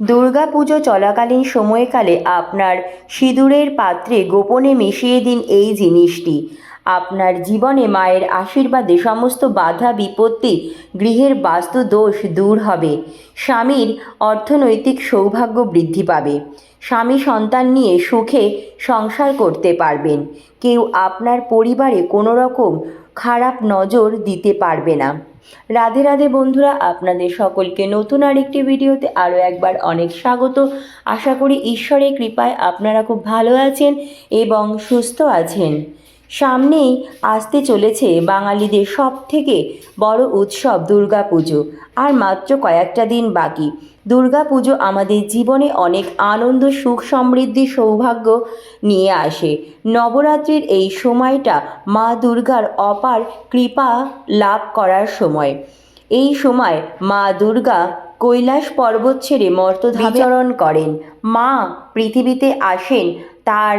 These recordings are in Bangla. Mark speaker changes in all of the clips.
Speaker 1: দুর্গাপুজো চলাকালীন সময়কালে আপনার সিঁদুরের পাত্রে গোপনে মিশিয়ে দিন এই জিনিসটি। আপনার জীবনে মায়ের আশীর্বাদে সমস্ত বাধা বিপত্তি, গৃহের বাস্তু দোষ দূর হবে। স্বামীর অর্থনৈতিক সৌভাগ্য বৃদ্ধি পাবে। স্বামী সন্তান নিয়ে সুখে সংসার করতে পারবেন। কেউ আপনার পরিবারে কোনো রকম খারাপ নজর দিতে পারবে না। রাধে রাধে বন্ধুরা, আপনাদের সকলকে নতুন আরেকটি ভিডিওতে আরও একবার অনেক স্বাগত। আশা করি ঈশ্বরের কৃপায় আপনারা খুব ভালো আছেন এবং সুস্থ আছেন। সামনেই আসতে চলেছে বাঙালিদের সব থেকে বড় উৎসব দুর্গা পুজো আর মাত্র কয়েকটা দিন বাকি। দুর্গা পুজো আমাদের জীবনে অনেক আনন্দ সুখ সমৃদ্ধি সৌভাগ্য নিয়ে আসে। নবরাত্রির এই সময়টা মা দুর্গার অপার কৃপা লাভ করার সময়। এই সময় মা দুর্গা কৈলাস পর্বত ছেড়ে মর্তধাচরণ করেন। মা পৃথিবীতে আসেন তার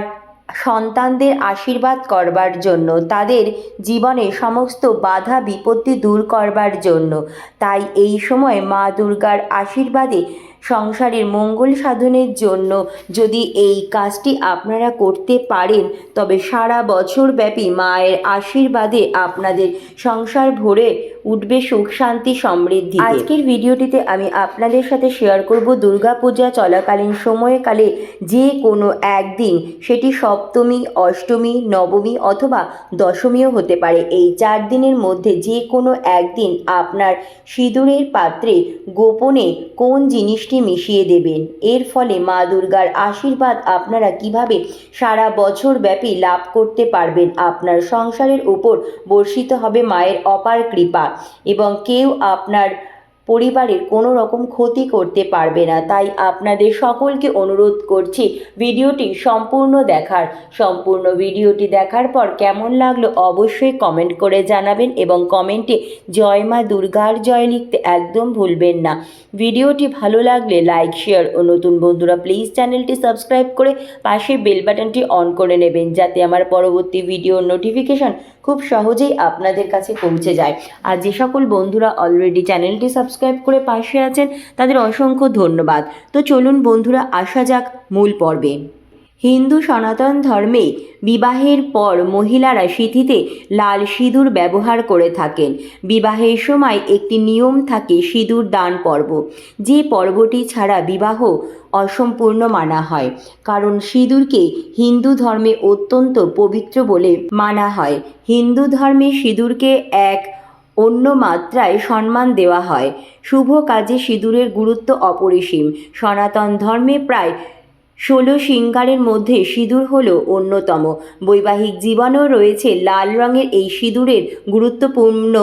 Speaker 1: সন্তানদের আশীর্বাদ করবার জন্য, তাদের জীবনে সমস্ত বাধা বিপত্তি দূর করবার জন্য। তাই এই সময় মা দুর্গার আশীর্বাদে সংসারের মঙ্গল সাধনের জন্য যদি এই কাজটি আপনারা করতে পারেন, তবে সারা বছর ব্যাপী মায়ের আশীর্বাদে আপনাদের সংসার ভরে উঠবে সুখ, শান্তি, সমৃদ্ধি আজকের ভিডিওটিতে আমি আপনাদের সাথে শেয়ার করব দুর্গাপূজা চলাকালীন সময়কালে যে কোনো একদিন, সেটি সপ্তমী, অষ্টমী, নবমী অথবা দশমীও হতে পারে। এই চার দিনের মধ্যে যে কোনো একদিন আপনার সিঁদুরের পাত্রে গোপনে কোন জিনিসটি মিশিয়ে দেবেন? এর ফলে মা দুর্গার আশীর্বাদ আপনারা কীভাবে সারা বছর ব্যাপী লাভ করতে পারবেন? আপনার সংসারের উপর বর্ষিত হবে মায়ের অপার কৃপা। এবং কেউ আপনার পরিবারের কোনো রকম ক্ষতি করতে পারবে না। তাই আপনাদের সকলকে অনুরোধ করছি, ভিডিওটি সম্পূর্ণ দেখার। সম্পূর্ণ ভিডিওটি দেখার পর কেমন লাগল অবশ্যই কমেন্ট করে জানাবেন এবং কমেন্টে জয় মা দুর্গার জয় লিখতে একদম ভুলবেন না। ভিডিওটি ভালো লাগলে লাইক, শেয়ার ও নতুন বন্ধুরা প্লিজ চ্যানেলটি সাবস্ক্রাইব করে পাশে বেল বাটনটি অন করে নেবেন যাতে আমার পরবর্তী ভিডিওর নোটিফিকেশন খুব সহজেই আপনাদের কাছে পৌঁছে যায়। আর যে সকল বন্ধুরা অলরেডি চ্যানেলটি সাবস্ক্রাইব করে পাশে আছেন, তাদের অসংখ্য ধন্যবাদ। তো চলুন বন্ধুরা, আসা যাক মূল পর্বে। হিন্দু সনাতন ধর্মে বিবাহের পর মহিলারা সিঁথিতে লাল সিঁদুর ব্যবহার করে থাকেন। বিবাহের সময় একটি নিয়ম থাকে, সিঁদুর দান পর্ব। যে পর্বটি ছাড়া বিবাহ অসম্পূর্ণ মানা হয়, কারণ সিঁদুরকে হিন্দু ধর্মে অত্যন্ত পবিত্র বলে মানা হয়। হিন্দু ধর্মে সিঁদুরকে এক অন্য মাত্রায় সম্মান দেওয়া হয়। শুভ কাজে সিঁদুরের গুরুত্ব অপরিসীম। সনাতন ধর্মে প্রায় ষোলো সিঙ্গারের মধ্যে সিঁদুর হল অন্যতম। বৈবাহিক জীবনেও রয়েছে লাল রঙের এই সিঁদুরের গুরুত্বপূর্ণ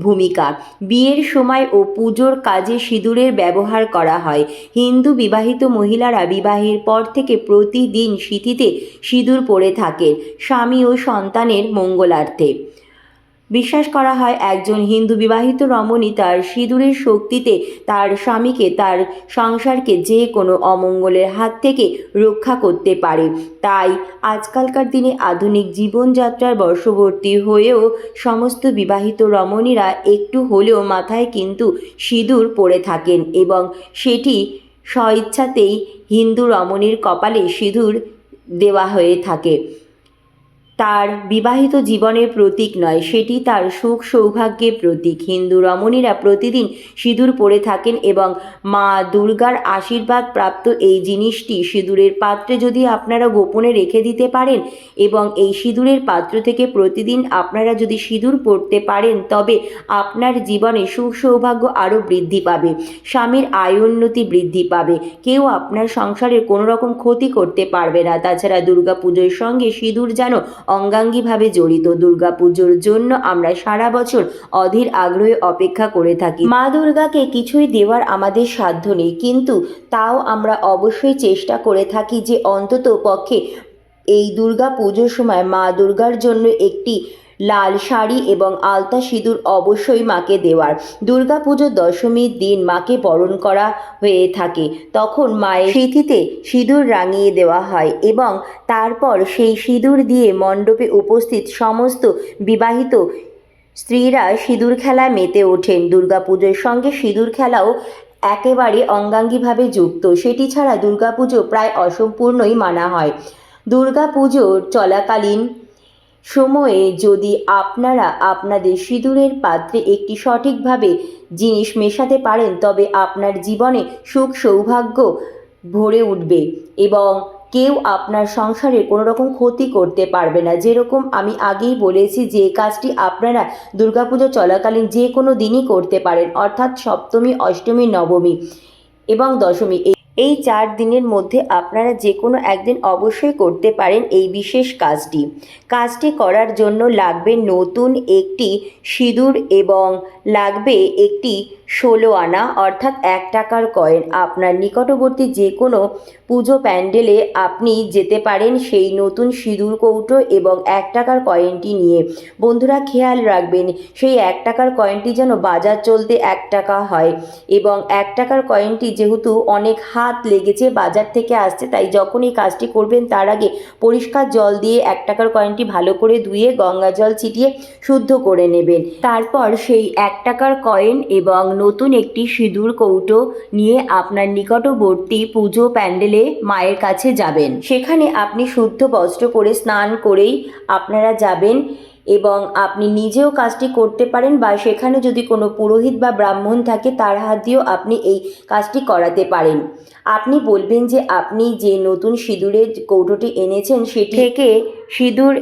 Speaker 1: ভূমিকা। বিয়ের সময় ও পুজোর কাজে সিঁদুরের ব্যবহার করা হয়। হিন্দু বিবাহিত মহিলারা বিবাহের পর থেকে প্রতিদিন সিঁথিতে সিঁদুর পরে থাকেন। স্বামী ও সন্তানের মঙ্গলার্থে। বিশ্বাস করা হয় একজন হিন্দু বিবাহিত রমণী তার সিঁদুরের শক্তিতে তার স্বামীকে, তার সংসারকে যে কোনো অমঙ্গলের হাত থেকে রক্ষা করতে পারে। তাই আজকালকার দিনে আধুনিক জীবনযাত্রার বর্ষবর্তী হয়েও সমস্ত বিবাহিত রমণীরা একটু হলেও মাথায় কিন্তু সিঁদুর পরে থাকেন এবং সেটি স্বইচ্ছাতেই হিন্দু রমণীর কপালে সিঁদুর দেওয়া হয়ে থাকে। তার বিবাহিত জীবনের প্রতীক নয়, সেটি তার সুখ সৌভাগ্যের প্রতীক। হিন্দু রমণীরা প্রতিদিন সিঁদুর পরে থাকেন এবং মা দুর্গার আশীর্বাদ প্রাপ্ত এই জিনিসটি সিঁদুরের পাত্রে যদি আপনারা গোপনে রেখে দিতে পারেন এবং এই সিঁদুরের পাত্র থেকে প্রতিদিন আপনারা যদি সিঁদুর পরতে পারেন, তবে আপনার জীবনে সুখ সৌভাগ্য আরও বৃদ্ধি পাবে, স্বামীর আয় উন্নতি বৃদ্ধি পাবে, কেউ আপনার সংসারের কোনো রকম ক্ষতি করতে পারবে না। তাছাড়া দুর্গা পুজোর সঙ্গে সিঁদুর যেন অঙ্গাঙ্গিভাবে জড়িত দুর্গা পুজোর জন্য আমরা সারা বছর অধীর আগ্রহে অপেক্ষা করে থাকি। মা দুর্গাকে কিছুই দেওয়ার আমাদের সাধ্য নেই, কিন্তু তাও আমরা অবশ্যই চেষ্টা করে থাকি যে অন্তত পক্ষে এই দুর্গা পুজোর সময় মা দুর্গার জন্য একটি লাল শাড়ি এবং আলতা সিঁদুর অবশ্যই মাকে দেওয়ার। দুর্গা পুজোর দশমীর দিন মাকে বরণ করা হয়ে থাকে। তখন মায়ের সিঁথিতে সিঁদুর রাঙিয়ে দেওয়া হয় এবং তারপর সেই সিঁদুর দিয়ে মণ্ডপে উপস্থিত সমস্ত বিবাহিত স্ত্রীরা সিঁদুর খেলায় মেতে ওঠেন। দুর্গাপুজোর সঙ্গে সিঁদুর খেলাও একেবারে অঙ্গাঙ্গিভাবে যুক্ত। সেটি ছাড়া দুর্গাপুজো প্রায় অসম্পূর্ণই মানা হয়। দুর্গাপুজোর চলাকালীন সময়ে যদি আপনারা আপনাদের সিঁদুরের পাত্রে একটি সঠিকভাবে জিনিস মেশাতে পারেন, তবে আপনার জীবনে সুখ সৌভাগ্য ভরে উঠবে এবং কেউ আপনার সংসারে কোনো রকম ক্ষতি করতে পারবে না। যেরকম আমি আগেই বলেছি যে কাজটি আপনারা দুর্গাপুজো চলাকালীন যে কোনো দিনই করতে পারেন, অর্থাৎ সপ্তমী, অষ্টমী, নবমী এবং দশমী। এই চার দিনের মধ্যে আপনারা যে কোনো একদিন অবশ্যই করতে পারেন এই বিশেষ কাজটি। কাজটি করার জন্য লাগবে নতুন একটি সিঁদুর এবং লাগবে একটি ষোলো আনা, অর্থাৎ এক টাকার কয়েন আপনার নিকটবর্তী যে কোনো পুজো প্যান্ডেলে আপনি যেতে পারেন সেই নতুন সিঁদুর, কৌটো এবং এক টাকার কয়েনটি নিয়ে। বন্ধুরা, খেয়াল রাখবেন, সেই এক টাকার কয়েনটি যেন বাজার চলতে এক টাকা হয় এবং এক টাকার কয়েনটি যেহেতু অনেক হাত লেগেছে বাজার থেকে আসছে তাই যখন এই কাজটি করবেন, তার আগে পরিষ্কার জল দিয়ে এক টাকার কয়েনটি ভালো করে ধুয়ে, গঙ্গা জল ছিটিয়ে, শুদ্ধ করে নেবেন। তারপর সেই এক টাকার কয়েন এবং নতুন একটি সিঁদুর কৌটো নিয়ে আপনার নিকটবর্তী পুজো প্যান্ডেলে মায়ের কাছে যাবেন। সেখানে আপনি শুদ্ধ বস্ত্র পরে স্নান করেই আপনারা যাবেন। এবং আপনি নিজেও কাজটি করতে পারেন বা সেখানে যদি কোনো পুরোহিত বা ব্রাহ্মণ থাকে, তার হাত দিয়েও আপনি এই কাজটি করাতে পারেন। আপনি বলবেন যে আপনি যে নতুন সিঁদুরের কৌটোটি এনেছেন, সেটি থেকে সিঁদুর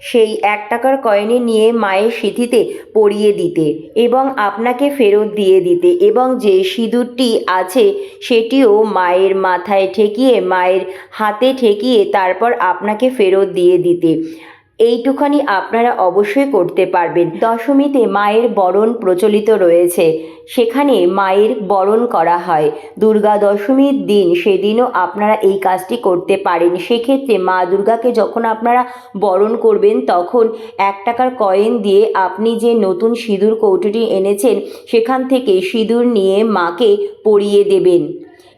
Speaker 1: সেই এক টাকার কয়েনে নিয়ে মায়ের সিঁথিতে পরিয়ে দিতে এবং আপনাকে ফেরত দিয়ে দিতে এবং যে সিঁদুরটি আছে, সেটিও মায়ের মাথায় ঠেকিয়ে, মায়ের হাতে ঠেকিয়ে তারপর আপনাকে ফেরত দিয়ে দিতে। এইটুখানি আপনারা অবশ্যই করতে পারবেন। দশমীতে মায়ের বরণ প্রচলিত রয়েছে। সেখানে মায়ের বরণ করা হয়। দুর্গা দশমীর দিন সেদিনও আপনারা এই কাজটি করতে পারেন। সেক্ষেত্রে মা দুর্গাকে যখন আপনারা বরণ করবেন, তখন এক টাকার কয়েন দিয়ে আপনি যে নতুন সিঁদুর কৌটোটি এনেছেন, সেখান থেকে সিঁদুর নিয়ে মাকে পরিয়ে দেবেন।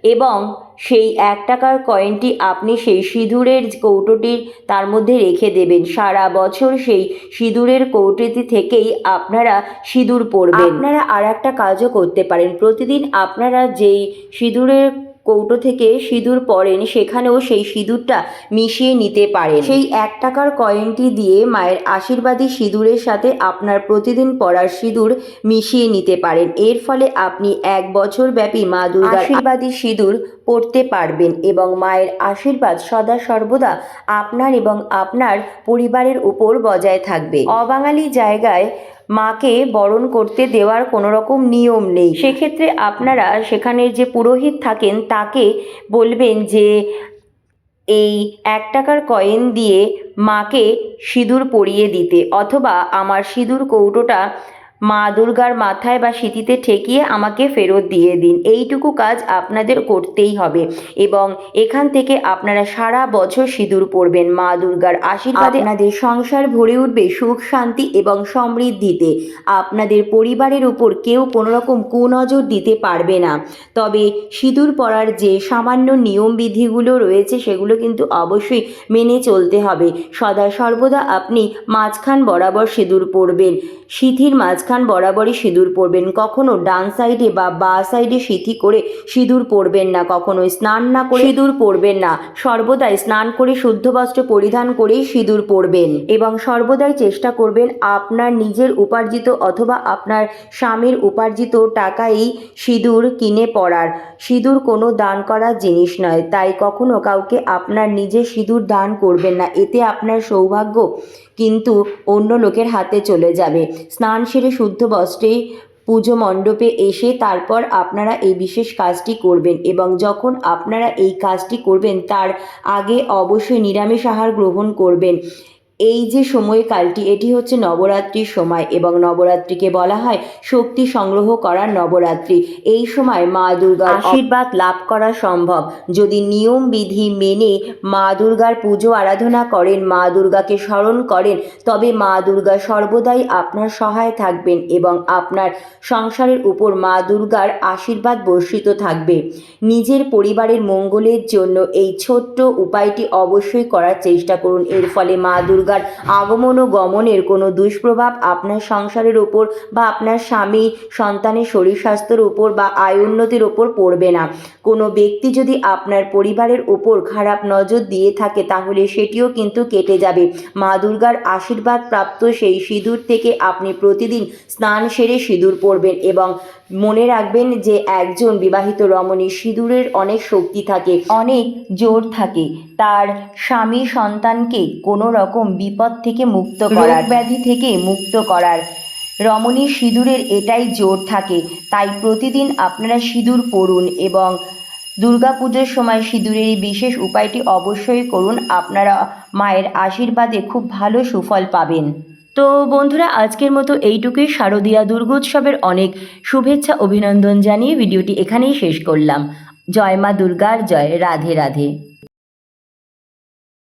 Speaker 1: এবং সেই এক টাকার কয়েনটি আপনি সেই সিঁদুরের কৌটোটির তার মধ্যে রেখে দেবেন। সারা বছর সেই সিঁদুরের কৌটোটি থেকেই আপনারা সিঁদুর পরবেন। আপনারা আর একটা কাজও করতে পারেন। প্রতিদিন আপনারা যেই সিঁদুরের কৌটো থেকে সিঁদুর পরেন, সেখানেও সেই সিঁদুরটা মিশিয়ে নিতে পারেন। সেই এক টাকার কয়েনটি দিয়ে মায়ের আশীর্বাদী সিঁদুরের সাথে আপনার প্রতিদিন পরার সিঁদুর মিশিয়ে নিতে পারেন। এর ফলে আপনি এক বছর ব্যাপী মা দুর্গার আশীর্বাদী সিঁদুর পড়তে পারবেন এবং মায়ের আশীর্বাদ সদা সর্বদা আপনার এবং আপনার পরিবারের উপর বজায় থাকবে। অবাঙালি জায়গায় মাকে বরণ করতে দেওয়ার কোনো রকম নিয়ম নেই। সেক্ষেত্রে আপনারা সেখানের যে পুরোহিত থাকেন, তাকে বলবেন যে, এই এক টাকার কয়েন দিয়ে মাকে সিঁদুর পরিয়ে দিতে, অথবা আমার সিঁদুর কৌটোটা মা দুর্গার মাথায় বা সিঁথিতে ঠেকিয়ে আমাকে ফেরত দিয়ে দিন। এইটুকু কাজ আপনাদের করতেই হবে এবং এখান থেকে আপনারা সারা বছর সিঁদুর পরবেন। মা দুর্গার আশীর্বাদে আপনাদের সংসার ভরে উঠবে সুখ, শান্তি এবং সমৃদ্ধিতে। আপনাদের পরিবারের উপর কেউ কোনো রকম কুনজর দিতে পারবে না। তবে সিঁদুর পরার যে সামান্য নিয়মবিধিগুলো রয়েছে সেগুলো কিন্তু অবশ্যই মেনে চলতে হবে। সদা সর্বদা আপনি মাঝখান বরাবর সিঁদুর পরবেন। সিঁথির মাঝখান বরাবরই সিঁদুর পরবেন। কখনো ডান সাইডে বা বা সাইডে সিঁথি করে সিঁদুর পরবেন না। কখনো স্নান না করে সিঁদুর পরবেন না। সর্বদাই স্নান করে শুদ্ধ বস্ত্র পরিধান করেই সিঁদুর পরবেন এবং সর্বদাই চেষ্টা করবেন আপনার নিজের উপার্জিত অথবা আপনার স্বামীর উপার্জিত টাকাই সিঁদুর কিনে পড়ার সিঁদুর কোনো দান করার জিনিস নয়। তাই কখনো কাউকে আপনার নিজে সিঁদুর দান করবেন না। এতে আপনার সৌভাগ্য কিন্তু অন্য লোকের হাতে চলে যাবে। স্নান সেরে শুদ্ধ বস্ত্রে পুজো মণ্ডপে এসে তারপর আপনারা এই বিশেষ কাজটি করবেন এবং যখন আপনারা এই কাজটি করবেন, তার আগে অবশ্যই নিরামিষ আহার গ্রহণ করবেন। এই যে সময়কালটি এটি হচ্ছে নবরাত্রির সময় এবং নবরাত্রিকে বলা হয় শক্তি সংগ্রহ করার নবরাত্রি। এই সময় মা দুর্গার আশীর্বাদ লাভ করা সম্ভব। যদি নিয়ম বিধি মেনে মা দুর্গার পুজো আরাধনা করেন, মা দুর্গাকে স্মরণ করেন, তবে মা দুর্গা সর্বদাই আপনার সহায় থাকবেন এবং আপনার সংসারের উপর মা দুর্গার আশীর্বাদ বর্ষিত থাকবে। নিজের পরিবারের মঙ্গলের জন্য এই ছোট্ট উপায়টি অবশ্যই করার চেষ্টা করুন। এর ফলে মা দুর্গা দুর্গার আগমন ও গমনের কোনো দুষ্প্রভাব আপনার সংসারের ওপর বা আপনার স্বামী, সন্তানের শরীর স্বাস্থ্যের উপর বা আয় উন্নতির ওপর পড়বে না। কোনো ব্যক্তি যদি আপনার পরিবারের ওপর খারাপ নজর দিয়ে থাকে, তাহলে সেটিও কিন্তু কেটে যাবে। মা দুর্গার আশীর্বাদ প্রাপ্ত সেই সিঁদুর থেকে আপনি প্রতিদিন স্নান সেরে সিঁদুর পরবেন এবং মনে রাখবেন যে একজন বিবাহিত রমণীর সিঁদুরের অনেক শক্তি থাকে, অনেক জোর থাকে। তার স্বামী সন্তানকে কোনো রকম বিপদ থেকে মুক্ত করার ব্যাধি থেকে মুক্ত করার। রমণীর সিঁদুরের এটাই জোর থাকে। তাই প্রতিদিন আপনারা সিঁদুর পরুন এবং দুর্গাপুজোর সময় সিঁদুরের এই বিশেষ উপায়টি অবশ্যই করুন। আপনারা মায়ের আশীর্বাদে খুব ভালো সুফল পাবেন। তো বন্ধুরা আজকের মতো এইটুকুই। শারদীয়া দুর্গোৎসবের অনেক শুভেচ্ছা অভিনন্দন জানিয়ে ভিডিওটি এখানেই শেষ করলাম। জয় মা দুর্গার জয় রাধে রাধে।